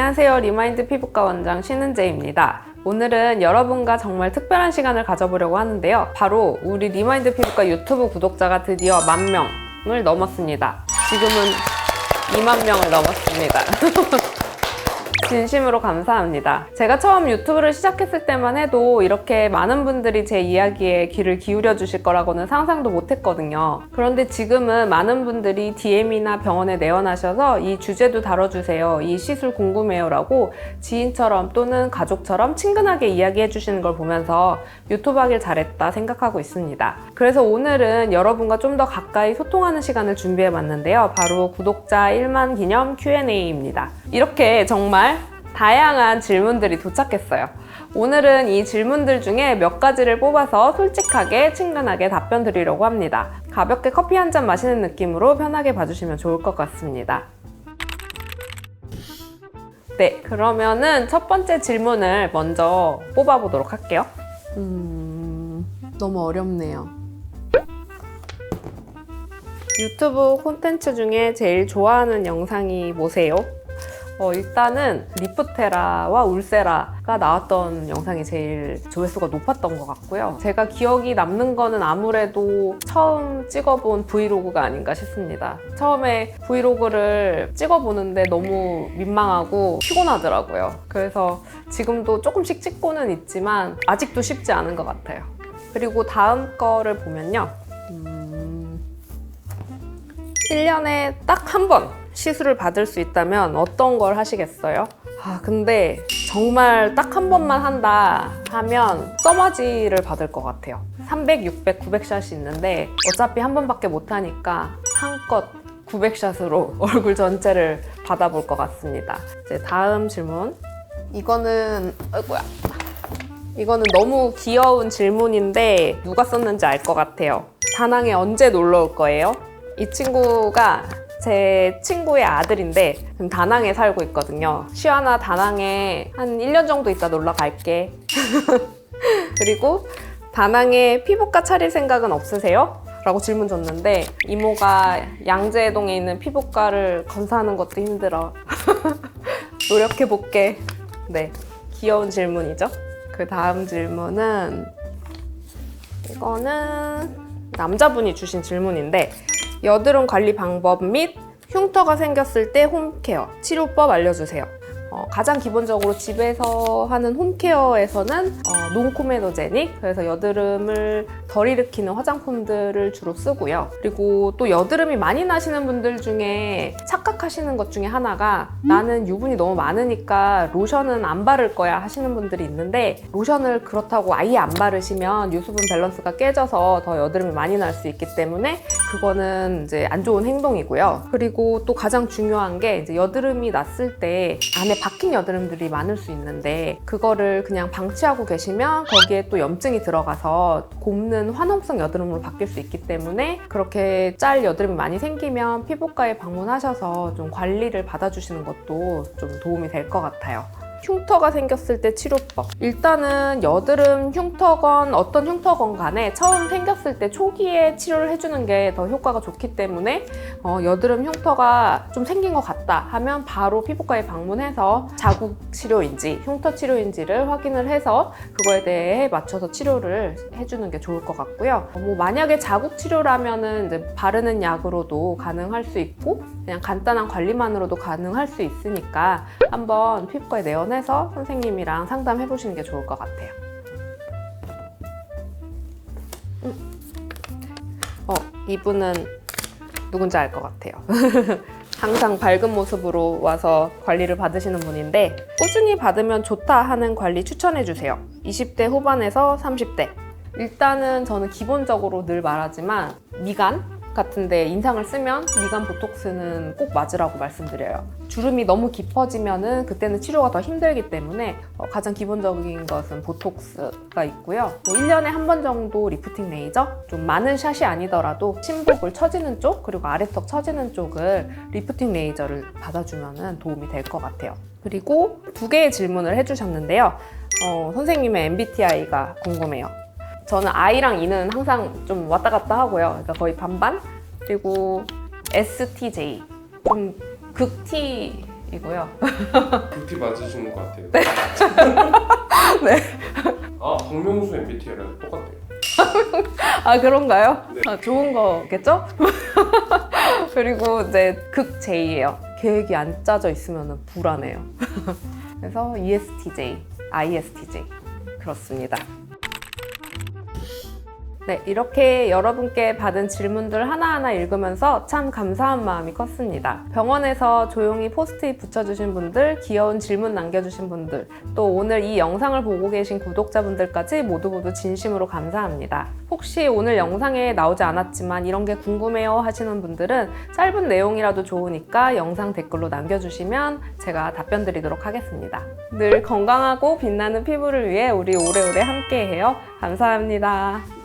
안녕하세요. 리마인드 피부과 원장 신은재입니다. 오늘은 여러분과 정말 특별한 시간을 가져보려고 하는데요. 바로 우리 리마인드 피부과 유튜브 구독자가 드디어 만 명을 넘었습니다. 지금은 2만 명을 넘었습니다. 진심으로 감사합니다. 제가 처음 유튜브를 시작했을 때만 해도 이렇게 많은 분들이 제 이야기에 귀를 기울여 주실 거라고는 상상도 못 했거든요. 그런데 지금은 많은 분들이 DM이나 병원에 내원하셔서 이 주제도 다뤄주세요. 이 시술 궁금해요 라고 지인처럼 또는 가족처럼 친근하게 이야기해 주시는 걸 보면서 유튜브 하길 잘했다 생각하고 있습니다. 그래서 오늘은 여러분과 좀 더 가까이 소통하는 시간을 준비해 봤는데요. 바로 구독자 1만 기념 Q&A입니다. 이렇게 정말 다양한 질문들이 도착했어요. 오늘은 이 질문들 중에 몇 가지를 뽑아서 솔직하게 친근하게 답변 드리려고 합니다. 가볍게 커피 한 잔 마시는 느낌으로 편하게 봐주시면 좋을 것 같습니다. 네, 그러면은 첫 번째 질문을 먼저 뽑아보도록 할게요. 음, 너무 어렵네요. 유튜브 콘텐츠 중에 제일 좋아하는 영상이 뭐세요? 어, 일단은 리프테라와 울세라가 나왔던 영상이 제일 조회수가 높았던 것 같고요. 제가 기억이 남는 거는 아무래도 처음 찍어본 브이로그가 아닌가 싶습니다. 처음에 브이로그를 찍어보는데 너무 민망하고 피곤하더라고요. 그래서 지금도 조금씩 찍고는 있지만 아직도 쉽지 않은 것 같아요. 그리고 다음 거를 보면요. 음, 1년에 딱 한 번 시술을 받을 수 있다면 어떤 걸 하시겠어요? 아, 근데 정말 딱 한 번만 한다 하면 써마지를 받을 것 같아요. 300, 600, 900샷이 있는데 어차피 한 번밖에 못 하니까 한껏 900샷으로 얼굴 전체를 받아볼 것 같습니다. 이제 다음 질문. 이거는, 아이고야. 이거는 너무 귀여운 질문인데 누가 썼는지 알 것 같아요. 다낭에 언제 놀러 올 거예요? 이 친구가 제 친구의 아들인데 지금 다낭에 살고 있거든요. 시아나 다낭에 한 1년 정도 있다 놀러 갈게. 그리고 다낭에 피부과 차릴 생각은 없으세요? 라고 질문 줬는데 이모가 양재동에 있는 피부과를 건사하는 것도 힘들어. 노력해 볼게. 네, 귀여운 질문이죠. 그 다음 질문은 이거는 남자분이 주신 질문인데 여드름 관리 방법 및 흉터가 생겼을 때 홈케어 치료법 알려주세요. 어, 가장 기본적으로 집에서 하는 홈케어에서는 어, 논코메도제닉 그래서 여드름을 덜 일으키는 화장품들을 주로 쓰고요. 그리고 또 여드름이 많이 나시는 분들 중에 착각하시는 것 중에 하나가 나는 유분이 너무 많으니까 로션은 안 바를 거야 하시는 분들이 있는데 로션을 그렇다고 아예 안 바르시면 유수분 밸런스가 깨져서 더 여드름이 많이 날 수 있기 때문에 그거는 이제 안 좋은 행동이고요. 그리고 또 가장 중요한 게 이제 여드름이 났을 때 안에 박힌 여드름들이 많을 수 있는데 그거를 그냥 방치하고 계시면 거기에 또 염증이 들어가서 곱는 화농성 여드름으로 바뀔 수 있기 때문에 그렇게 짤 여드름이 많이 생기면 피부과에 방문하셔서 좀 관리를 받아주시는 것도 좀 도움이 될 것 같아요. 흉터가 생겼을 때 치료법. 일단은 여드름 흉터건 어떤 흉터건 간에 처음 생겼을 때 초기에 치료를 해주는 게 더 효과가 좋기 때문에 어, 여드름 흉터가 좀 생긴 것 같다 하면 바로 피부과에 방문해서 자국 치료인지 흉터 치료인지를 확인을 해서 그거에 대해 맞춰서 치료를 해주는 게 좋을 것 같고요. 어, 뭐 만약에 자국 치료라면은 이제 바르는 약으로도 가능할 수 있고 그냥 간단한 관리만으로도 가능할 수 있으니까 한번 피부과에 내 원해서 선생님이랑 상담해 보시는 게 좋을 것 같아요. 음. 어, 이분은 누군지 알 것 같아요. 항상 밝은 모습으로 와서 관리를 받으시는 분인데 꾸준히 받으면 좋다 하는 관리 추천해 주세요. 20대 후반에서 30대. 일단은 저는 기본적으로 늘 말하지만 미간 같은데 인상을 쓰면 미간 보톡스는 꼭 맞으라고 말씀드려요. 주름이 너무 깊어지면은 그때는 치료가 더 힘들기 때문에 어, 가장 기본적인 것은 보톡스가 있고요. 뭐 1년에 한 번 정도 리프팅 레이저, 좀 많은 샷이 아니더라도 침복을 처지는 쪽 그리고 아래턱 처지는 쪽을 리프팅 레이저를 받아주면 도움이 될 것 같아요. 그리고 두 개의 질문을 해주셨는데요. 어, 선생님의 MBTI가 궁금해요. 저는 I랑 E는 항상 좀 왔다 갔다 하고요. 그러니까 거의 반반. 그리고 STJ. 좀 극T인 이고요. 그렇게 맞으시는 것 같아요. 네. 아 박명수 MBTI랑 똑같대요. 아 그런가요? 네. 아, 좋은 거겠죠? 그리고 이제 극 J예요. 계획이 안 짜져 있으면 불안해요. 그래서 ESTJ, ISTJ 그렇습니다. 네, 이렇게 여러분께 받은 질문들 하나하나 읽으면서 참 감사한 마음이 컸습니다. 병원에서 조용히 포스트잇 붙여주신 분들, 귀여운 질문 남겨주신 분들, 또 오늘 이 영상을 보고 계신 구독자분들까지 모두 모두 진심으로 감사합니다. 혹시 오늘 영상에 나오지 않았지만 이런 게 궁금해요 하시는 분들은 짧은 내용이라도 좋으니까 영상 댓글로 남겨주시면 제가 답변 드리도록 하겠습니다. 늘 건강하고 빛나는 피부를 위해 우리 오래오래 함께해요. 감사합니다.